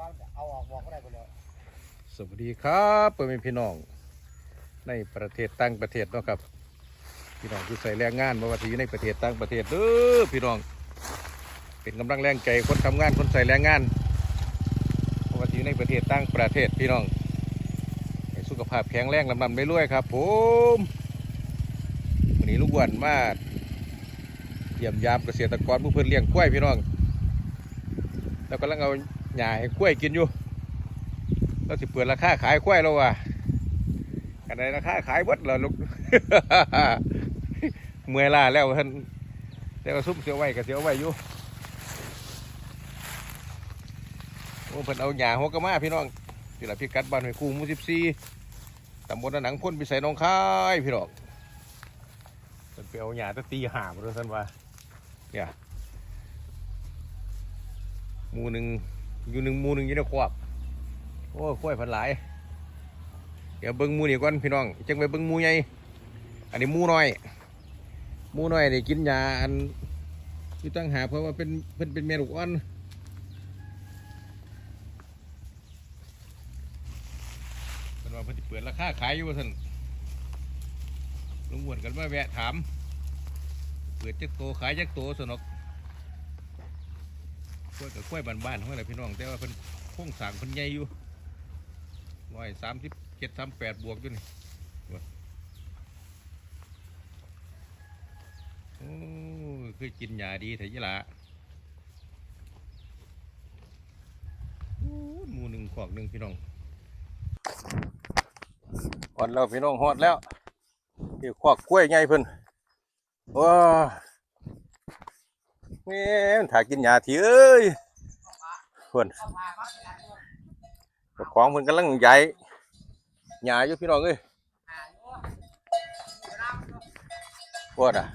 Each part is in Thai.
ควาเอาออกบอกก็ได้ไปแล้วสวัสดีครับเพื่อนพี่น้องในประเทศต่างประเทศเนาะครับ พี่น้องที่ใส่แรงงานมาว่าที่อยู่ในประเทศต่างประเทศเด้อพี่น้อง เป็นกำลังแรงใจคนทำงานคนใส่แรงงานมาว่าที่อยู่ในประเทศต่างประเทศพี่น้องให้สุขภาพแข็งแรงลำลำไปรวยครับ ผมวันนี้ลูกวันมาเยี่ยมยามเกษตรกรผู้เพิ่นเลี้ยงกล้วยพี่น้องแล้วกำลังเอา หญ้าให้กล้วยกินอยู่เราสิเปิดราคาขายควยแล้วว่ะกันได้ราคาขายเบดเหรอลูกเมื่อยล้าแล้วท่านแต่ว่าซุ่มเสียวไว้กับเสียวไว้อยู่โอ้เพิ่นเอาหญ้าหัวกระมาพี่น้องพี่ละพี่กัดบ้านหอยคูหมูสิบสี่ตำบลหนังพ่นพิสัยหน้องคายพี่น้องเพิ่นไปเอาหญ้าตะตีหาบ่รู้ท่านว่าเนี่ยหมูหนึ่ง อยู่หนึ่งมูหนึ่งยู่ในครอบโอ้กล้วยพันหลาย เดี๋ยวเบิ้งมูนี่ก่อนพี่น้องจังไปเบิ้งมูใหญ่อันนี้มูน้อย มูน้อยนี่กินยาอันที่ตั้งหาเพราะว่าเป็นเพิ่นเป็นแม่ลูกอ่อนเป็นว่าเพิ่นเปิดราคาขายอยู่ว่าซั่นลุงวนกันมาแวะถาม เปิดจักโตขายจักโตสนอกก ล้วยกับกล้วยบ้านๆของเรพี่น้อง แต่ว่าเพิ่นโค้งสางเพิ่นใหญ่อยู่ร้อยสามสิบเจ็ดสามแปดบวกอยู่นี่โอ้คือกินยาดีแต่ยี่ละหมูหนึ่งขอกหนึ่งพี่น้องฮอดแล้วพี่น้องฮอดแล้วนี่ขอกกล้วยใหญ่เพิ่นว้า แม่นถ่ากินยาทีเอ้ยเพิ่นเจ้าของเพิ่อนกำลังใหญ่หญ้าอยู่พี่น้องเอ้ยปวดอะ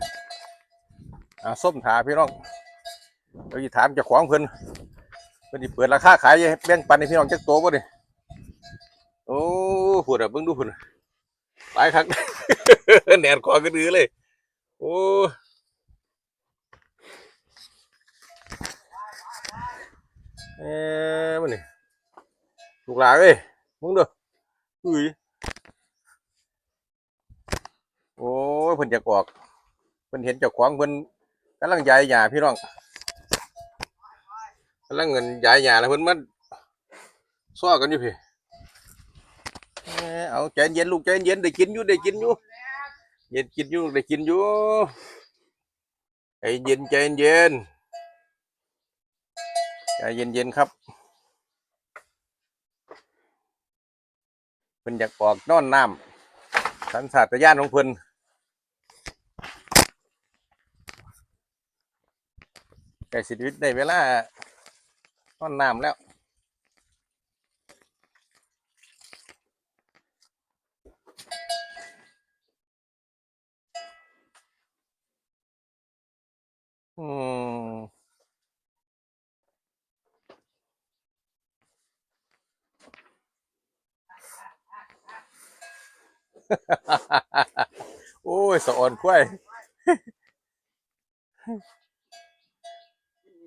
อ่าส้มถาพี่น้องเดี๋ยวจะถามจ้าของเพิ่อนเพิ่นสิเปิดราคาขายให้แบ่งปันให้พี่น้องจักโตบ่นี่โอ้ปวดอะเบิ่งดูเพิ่นหลายคักแหนนคอกันดื้อเลย โอ้ เอ๊ะมันนี่ลูกหลานเอ้ยมึงเด้ออุ้ยโอ้ยเพิ่นจะกอกเพิ่นเห็นเจ้าของเพิ่นกำลังย้ายหญ้าพี่น้องกำลังเงินย้ายหญ้าแล้วเพิ่นมันซ้อกันอยู่พี่เอ้ยเอาใจเย็นลูกใจเย็นได้กินอยู่ได้กินอยู่เย็นกินอยู่ได้กินอยู่ใจเย็นใจเย็น ใจเย็นๆครับเพิ่นอยากออกนอนน้ำสันสัตยานของเพิ่นไก่สิทวิตได้เวลานอนน้ำแล้ว อืม โอ้ยสะอ่อนกล้วย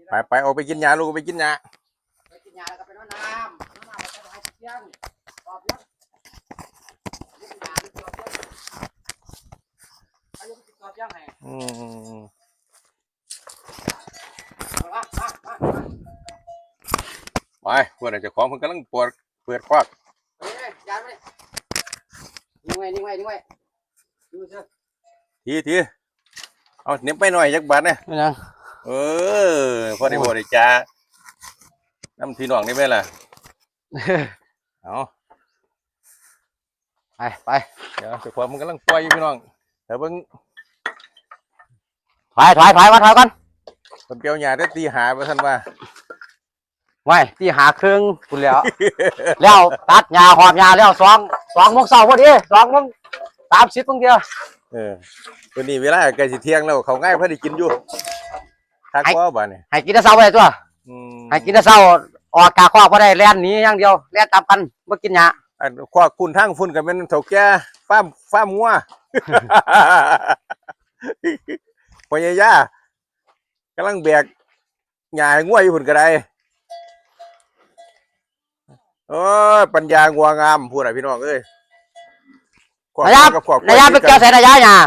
ไปไปเอาไปกินยาลูกเอาไปกินยาไปกินยาแล้วก็ไปนอนน้ำนอนน้ำแล้วก็ไปให้เที่ยงตอบยังกินยาตอบยังอายุตอบยังไงอืมมามามาไปเพื่อนอาจจะของเพิ่นกำลังปวดเปิดควัก เฮ้ยยาไปนิ่ง ไว้นิ่งไว้นิ่งไว้ดูเถอะทีทีเอาเหน็บไปหน่อยจักบาทเนี่ยไม่ยังเออพอได้บ่ได้จ้าน้ำทีน้องนี่ไหมล่ะเอาไปไปเดี๋ยวเจ้าของมันกำลังปล่อยอยู่พี่น้องเดี๋ยวเบิ่งถอยถอยถอยมาถอยก่อนเพิ่นเปียวหญ้าได้ตีหาว่าซั่นว่าไว้ที่หาเครื่องคุณแล้ว แล้วตัดยาหอบยาแล้วสอง สองโมงเช้าพอดีสองโมงสามสิบตรงเดียวเออตัวนี้เวลาใกล้สิเที่ยงแล้วเขาง่ายพอได้กินอยู่ทักว่าบาดนี่ให้กินแต่เช้าไปตัวอืมให้กินแต่เช้าออกกาข้อพอได้แล่นหนี้อย่างเดียวแล่นตามกันบ่กินยาอันควักคุณทั้งฝุ่นกับเป็นเถกแก่ฟ้าร์มฟ้าร์มงัวพญายากำลังแบกหญ้าให้งัวอยู่พุ่นก็ได้ โอ้ยปัญญางัวงามพูดอะไรพี่น้องเอ้ยขวบนายากับขวบนายาไปเกี่ยวใส่นายาเนี่ย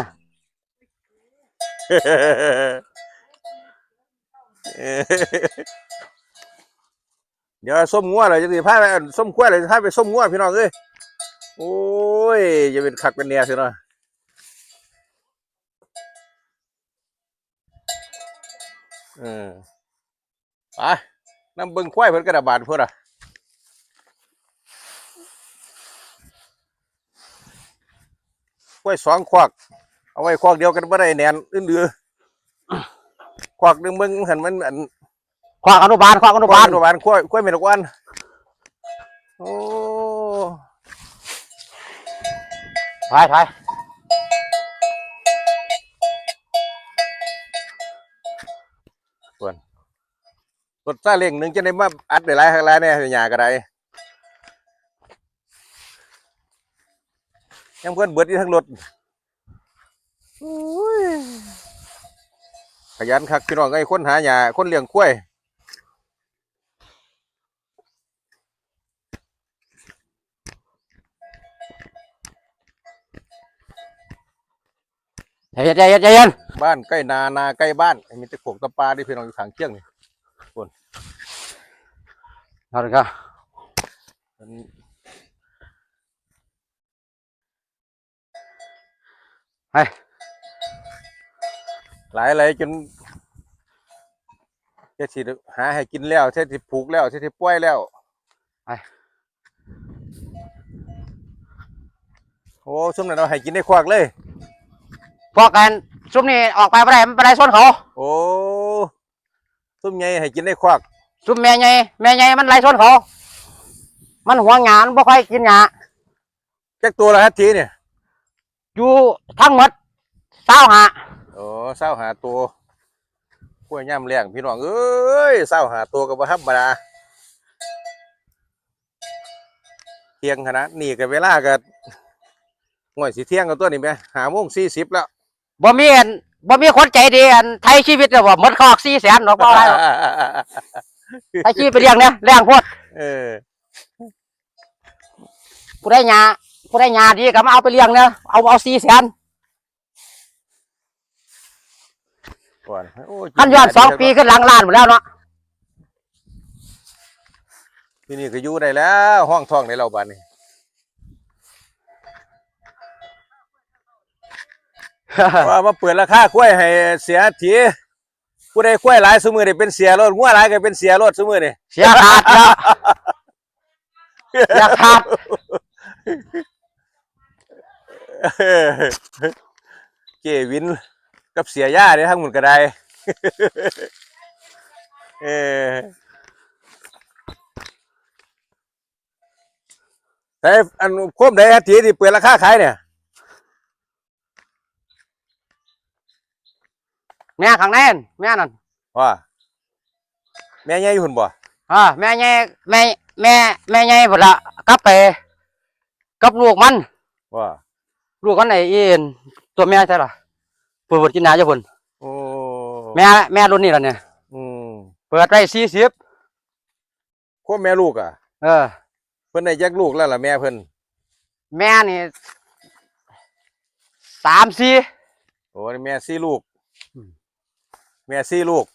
เดี๋ยวส้มงัวเลยจะสิพาไปอันส้มกล้วยเลยจะพาไปส้มงัวพี่น้องเอ้ยโอ้ยจะเป็นขักเป็นเนียสิเนาะเออไปน้ำเบิ้งควายเพิ่นกระดาบาดเพิ่นอะ ควายสองควักเอาไว้ควักเดียวกันบ่ได้แนนอื่นเดือควักหนึงมึงหันมันอันขวากอนุบาลขวากอนุบาลอนุบาลกล้วยกล้วยเม็ดกวันโอ้ไปไปส่วนรถซาเล้งหนึ่งจะได้มาอัดได้หลายครั้งหลายเนี่ยหยาก็ได้ ยังเพื่อนเบิดที่ทั้งรถโอ้ยขยันคักพี่น้องไอ้ยคนหาหยาคนเลี้ยงกล้วยใจเย็นใจเย็นใจเย็นบ้านใกล้นานาใกล้บ้านมีแต่โขกตะปาที่พี่น้องอยู่ทางเที่ยงนี่เอาเลยครับ มัน ไปหลายอะไรจนจะสิหาให้กินแล้วเช่ที่ผูกแล้วเช่ที่ป่วยแล้วไปโอ้ซุ่มนั้นเราให้กินได้ควักเลยพวกกันซุ่มนี่ออกไปไม่ได้ไม่เป็นไรส่วนเขา โอ้ซุ่มไงให้กินได้ควักซุ่มแม่ใหญ่แม่ใหญ่มันไรส่วนเขา มันหัวงานบ่ค่อยกินหยาแจ็คตัวละฮัตทีเนี่ย อยู่ทั้งหมดเศร้าหาโอ้เศร้าหาตัวกล้วยย่ำแรงพี่น้องเอ้ยเศร้าหาตัวกับธรรมดาเที่ยงขนาดนี่กับเวลากับง่อยสิเที่ยงกับตัวนี่ไหมหาโมงสี่สิบแล้วบ่มีอันบ่มีคนใจดีอันไทยชีวิตเลยว่าหมดคอกสี่แสนดอกบ่อะไรหรอกไทยชีวิตไปเลี้ยงเนี่ยแรงโพดเออผู้ได้หยา ผู้ได้หยาดีก็มาเอาไปเลี้ยงเนี่ยเอาเอาสี่แสนก่อนโอ้พันยอดสองปีขึ้นหลังล้านหมดแล้วเนาะที่นี่ก็อยู่ได้แล้ว ห้องทองในเราบ้านนี่ว่ามาเปิดราคากล้วยให้เสียทีผู้ใดกล้วยหลายสมือนี่เป็นเสียรถงัวหลายก็เป็นเสียรถสมือนี่เสียขาดแล้วเสียขาด เจวินกับเสียย่าเนี่ยทั้งหมดก็ได้ เออแต่อันควบใดอาทีที่เปิดราคาขายเนี่ยแม่ข้างในนั่นแม่นั่นว่าแม่ใหญ่อยู่หุ่นบ่อ่าแม่ใหญ่แม่แม่แม่ใหญ่หมดละกลับไปกับลูกมันว่า ลูกกันไหนอีนตัวแม่ใช่หรอเปิดบทกินนาเจ้าพุ่นโอ้แม่แม่รุ่นนี้แล้วเนี่ยอืมเปิดได้สี่สิบควบแม่ลูกอะ เออ เพิ่นได้แยกลูกแล้วล่ะแม่เพิ่นแม่นี่สามสี่โอ้นี่แม่ซี่ลูกอืมแม่ซี่ลูก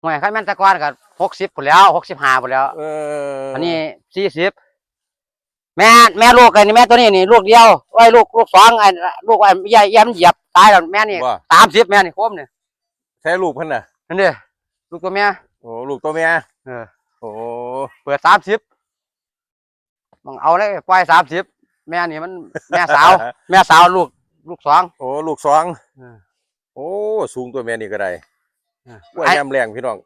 หน่วยขั้นแม่นแตะกอนกับหกสิบผลแล้วหกสิบห้าผลแล้ว เออ อันนี้สี่สิบ แม่แม่ลูกไอ้นี่แม่ตัวนี้นี่ลูกเดียวไอ้ยลูกลูกสองไอ้ลูกไอ้ใหญ่ยันเหยียบตายแล้วแม่นี่ว่า สามสิบแม่นี่โคมเนี่ยใช้ลูกเพิ่นน่ะนั่นเด้อลูกตัวแม่โอ้ลูกตัวแม่เออโอ้เปิดสามสิบมึงเอาเลยปล่อยสามสิบแม่นี่มันแม่สาว แม่สาวลูกลูกสอง โอ้ลูกสองเออ โอ้สูงตัวแม่นี่ก็ได้เออกล้วยยำแรงพี่น้อง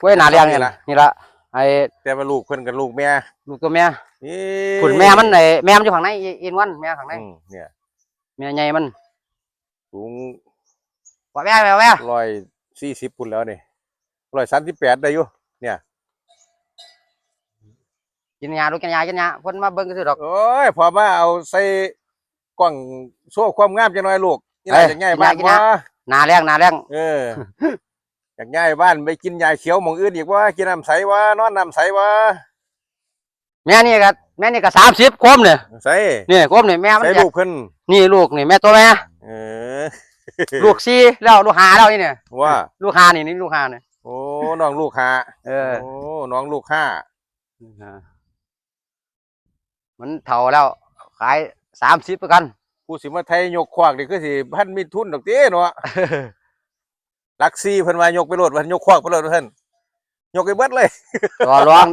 กล้วยหนาเรียงนี่นี่ละล่ะนี่ละ ไอ้แต่ว่าลูกเพิ่นกับลูกแม่ลูกตัวแม่นี่ขุนแม่มันไอ้แม่มันอยู่ข้างในอีอินวันแม่ข้างในอืมเนี่ยแม่ใหญ่มันสูงว่าแม่แม่แม่ร้อยสี่สิบปุ่นแล้วนี่ร้อยสามสิบแปดได้อยู่กินยาลูกกินยากินยาเพิ่นมาเบิ่งก็สิดอกโอ้ยพอมาเอาใส่กล่องโซ่ความงามจะน้อยลูกนี่น่าเอ้ยจะง่ายกินมายากกินยาว่าหนาแรงหนาแรงเออ อยากย้ายบ้านไปกินยาเขียวหมองอื่นอีกว่ากินน้ำใสวะนอนน้ำใสวะแม่นี่ก็แม่นี่ก็สามสิบคมเนี่ยใสนี่คมนี่แม่มันใสอยาลูกกเพิ่นนี่ลูกนี่แม่ตัวแม่เออลูกสี่แล้วลูกหาแล้วนี่เนี่ยว่า ลูกหานี่นี่ลูกหาเนี่ยโอ้น้องลูกห้าเออโอ้น้องลูกห้ามันเท่าแล้ว ขายสามสิบประกันผู้สิมาไทยยกขวากนี่คือสิพันมีทุนดอกเต้เนาะ ลักซี่เพิ่นว่ายกไปโลดว่ายกขวากไปโลดว่าเพิ่นยกไปเบิดเลยต่อรอง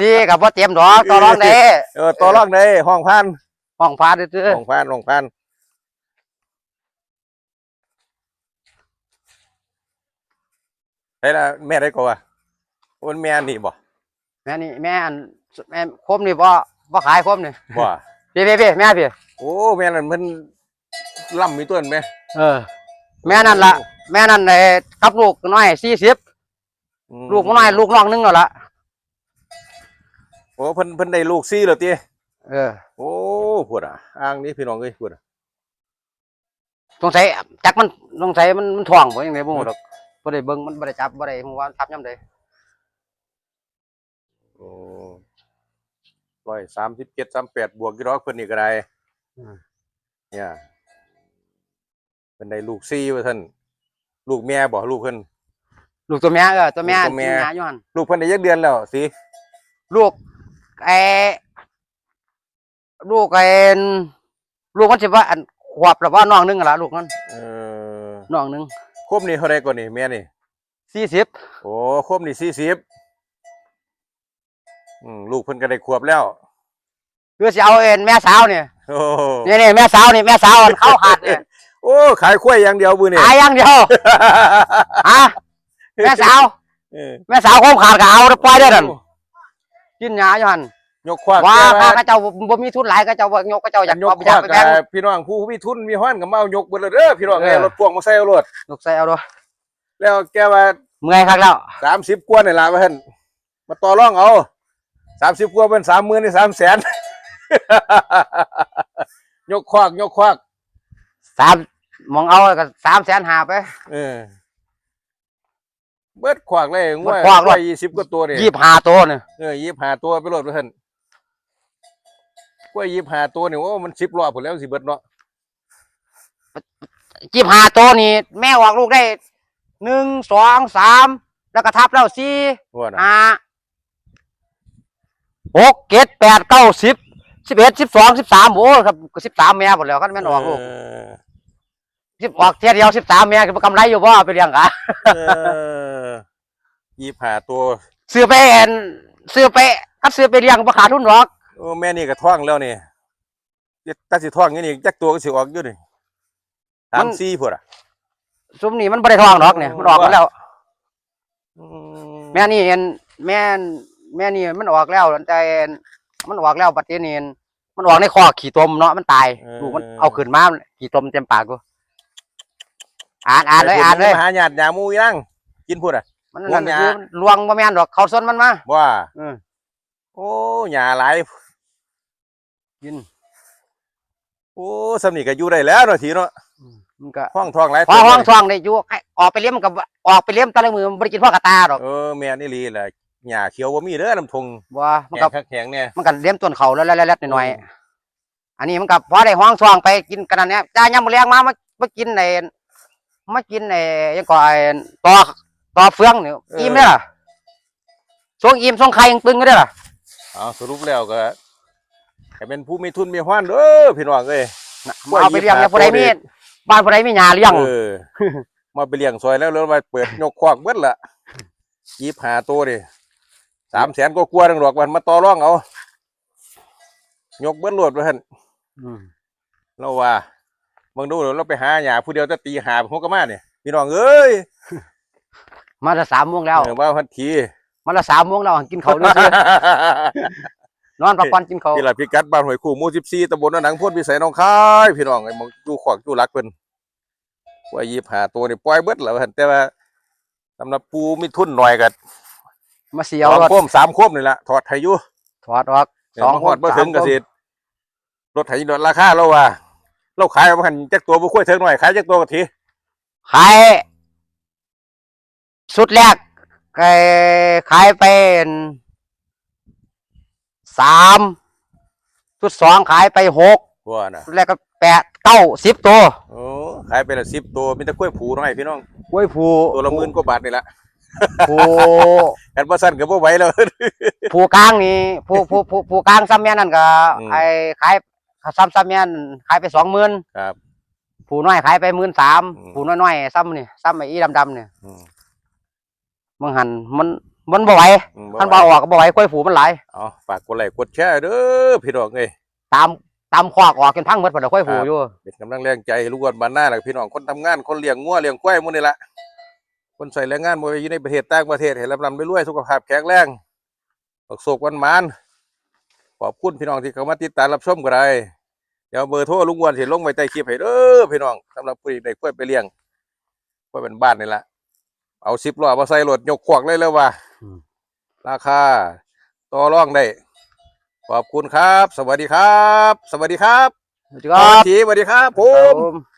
สี่กับว่าเตรียมดอกต่อรองได้เออต่อรองได้ห้องพันห้องพาซื้อห้องพันห้องพันได้ละแม่ได้ก็ว่ามันแม่นี่บ่แม่นี่แม่อันแม่คมนี่บ่บ่ขายคมนี่บ่พี่พี่พี่แม่พี่โอ้แม่นั่นเพิ่นล่ำมีต้นไหมเออ แม่นั่นละ แม่นั่นไอ้กับลูกน้อยสี่สิบอืมลูกน้อยลูกน้องนึงแล้วล่ะโอ้เพิ่นเพิ่นได้ลูกซี่แล้วติเออโอ้พูดอะอ้างนี่พี่น้องเอ้ยพูดอะสงสัยจักมันสงสัยมันมันถ่วงบ่ยังไงบ่ฮู้ดอกบ่ได้เบิ่งมันบ่ได้จับบ่ได้ฮู้ว่ามันทับยามใดโอ้ร้อยสามสิบเจ็ดสามแปดบวกกี่ร้อยเพิ่นนี่ก็ได้เนี่ยเพิ่นได้ลูกซี่ว่าท่าน ลูกแม่บ่ลูกเพิ่นลูกตัวแม่เออตัวแม่ลูกตัวแม่ที่หาอยู่หั่นลูกเพิ่นได้ยักเดือนแล้วสิลูกไอ้ลูกไอ้ลูกมันสิว่าอันขวบแล้วว่าน้องนึงอะล่ะลูกนั้นเออน้องนึงครบนี่เท่าไรก่อนนี่แม่นี่40โอ้ครบนี่สี่สิบอืมลูกเพิ่นก็ได้ขวบแล้ว คือสิเอาเอ็นแม่สาวเนี่ยโอ้นี่นี่แม่สาวนี่แม่สาวอันเข้าขาดเนี่ย โอ้ขายกล้วยอย่างเดียวบือนี่ตายอย่างเดียวฮะแม่สาวเออแม่สาวคมขาดก็เอาปล่อยได้อนั่นกินหญ้าอยู่หั่นยกขวากว่าแต่ข้าพเจ้าบ่มีทุนหลายก็เจ้าบ่ยกก็เจ้าอยากยกเอาไปขอยากวากไปแบ่งกับพี่น้องผู้มีทุนมีห้อนกับมาเอายกเบิดเลยเด้อพี่น้องเออเอ้ยรถพ่วงมาใส่เอารถลูกใส่เอาด้วยแล้วแกว่าเมื่อยคักแล้วสามสิบกว่านี่ล่ะว่าหั่นมาต่อรองเอาสามสิบกว่าเป็นสามหมื่นนี่สามแสนยกขวากยกขวาก สามมองเอาก็3แสนหาไป เออ เบิดขวากเลยงเบิวดยขวากเลย ยี่สิบกว่าตัวนี่ยี่สิบห้าตัวเนี่ยเออยี่ห้าตัวไปโหลดไปเพิ่นกล้วยยี่ห้าตัวนี่โอ้มันสิบรอบผลแล้วสิเบิดเนาะยี่สิบห้าตัวนี่แม่ออกลูกได้หนึ่งสองสามแล้วก็ทับแล้วสี่ว่านะห้าหกเจ็ดแปดเก้าสิบสิบเอ็ดสิบสองสิบสามโอ้ครับสิบสามแม่หมดแล้วคันแม่นออกลูกเออ สิบออกเทียเดียวสิบสามแม่ก็กำไรอยู่บ่ไปเลี้ยงกะเออยี่ห้าตัวซื้อไปเอ็นซื้อไปคัดซื้อไปเลี้ยงบ่ขาดทุนหรอกโอ้แม่นี่ก็ท้องแล้วนี่ถ้าสิท้องอย่างนี้จักตัวก็สิออกอยู่นี่สามสี่พุ่นอะซุมนี่มันบ่ได้ทองหรอกเนี่ยมันออกมาแล้วอืแม่นี่เห็นแม่นแม่นี่มันออกแล้วแต่มันออกแล้วบัดนี้นี่มันออกในคอกขี่ตมเนาะมันตายลูกมันเอาขึ้นมาขี่ตมเต็มปากกู อ่านอ่านเลยอ่านเลยมาหาญาติยามูยังกินพุ่นอะมันนั่นก็คือลวงบ่แม่นดอกเขาส้นมันมาว่าอืมโอ้หญ้าหลายกินโอ้สำนีก็อยู่ได้แล้วเนาะทีเนาะมันก็ห้องท้องหลายพอตัวห้องทองได้อยู่ให้ออกไปเลี้ยมกับออกไปเลี้ยมแตะละมือมันบ่ได้กินพ่อกระตาดอกเออแม่นี่ลีแหละหญ้าเขียวบ่มีเด้อน้ำทงบ่มันแข็ก็งคักแข็งเนี่ยมันก็เลี้ยมต้นเขาแล้วๆๆๆหน่อยๆอันนี้มันก็พอได้ห้องทองไปกินกันนั่นเนี่ยจ้ายามมื้อแลงมามามากินใน มากินในยังก่อไอ้ต่อต่อเฟืองนี่อิ่มเด้อล่ะส่งอิ่มส่งไข่ยังตึงก็ได้อล่ะเอาสรุปแล้วก็ให้เป็นผู้มีทุนมีห้านเด้อพี่น้องเอ้ยเอาไปเลี้ยงเนี่ยผู้ใดมีบ้านผู้ใดมีหญ้าเลี้ยงเออมาไปเลี้ยงซอยแล้วแล้วมาเปิดยกควักเบิดละยี่หาตัวดิสามแสนก็กลัวดังดอกมันมาต่อรองเอายกเบิดโลดไปหันอืมเราว่า บิ่งดูเราไปหาหญ้าผู้เดียวจะตีหาหัวกระมาเนี่ยพี่น้องเอ้ยมาละ3โมงแล้วว่าพันทีมาละ3โมงแล้วกินเขาด้วยนอนพักผ่อนกินเขาวพี่ละพิกัดบ้านห้วยคู่มู่สิบสี่ตำบลหนองพ่นพิสัยน้องคายพี่น้องไอ้มองจูขวากจูรักเพิ่นว่ายีบหาตัวนี่ปล่อยเบิดแล้วหั่นแต่ว่าสำหรับปูมีทุนหน่อยก็มาเสียวองรถโคมสามโคมนี่แหละถอดให้อยู่ถอดออกสองหอดบ่ถึงก็สิรถไถรถราคาเราว่า เราขายบ่หันจักตัวบ่ค่อยถึงหน่อยขายจักตัวก็ทีขายสุดแรกไอ้ขายไปสามสุดสองขายไปหกวัวน่ะสุดแรกก็แปดเก้าสิบตัวโอ้ขายไปละสิบตัวมีแต่กล้วยผูน้อยพี่น้องกล้วยผูตัวละหมื่นกว่าบาทนี่ละผูแอนบ่สั้นก็บ่ไหวแล้วผูกลางนี่ผูผูผูผูกลางซ้ำแม่นั่นก็อืมไอ้ขาย ซ้ำซ้ำแม่นขายไปสองหมื่นครับผูน้อยขายไปหมื่นสามอืม ผูน้อยๆซ้ำนี่ซ้ำไอ้อีดำๆเนี่ยอืมมึงหันมันมันบ่ไหวอืมมันบ่ออกก็บ่ไหวกล้วยผูมันหลายเอาฝากกดไลค์กดแชร์เด้อพี่น้องเอ้ย ตามตามคอกออกจนพังหมดพอดอกกล้วยผูครับ อยู่เป็นกำลังแรงใจให้ลูกวันบ้านหน้าแหละพี่น้องคนทำงานคนเลี้ยงงัวเลี้ยงควายหมื้นี่ละคนใส่แรงงานบ่ว่าอยู่ในประเทศต่างประเทศให้ลำลำรวยๆสุขภาพแข็งแรงออกโศกวันมาน ขอบคุณพี่น้องที่เข้ามาติดตามรับชมก็ได้เดี๋ยวเบอร์โทรลุงอ้วนสิลงไว้ใต้คลิปให้เด้อพี่น้องสำหรับผู้ที่ได้ควายไปเลี้ยงควายเป็นบ้านนี่ละเอาสิบล้อมาใส่รถยกขวากเลยเลยว่าอืมราคาต่อรองได้ขอบคุณครับ สวัสดีครับ สวัสดีครับสวัสดีครับจีสวัสดีครับผครัมบผม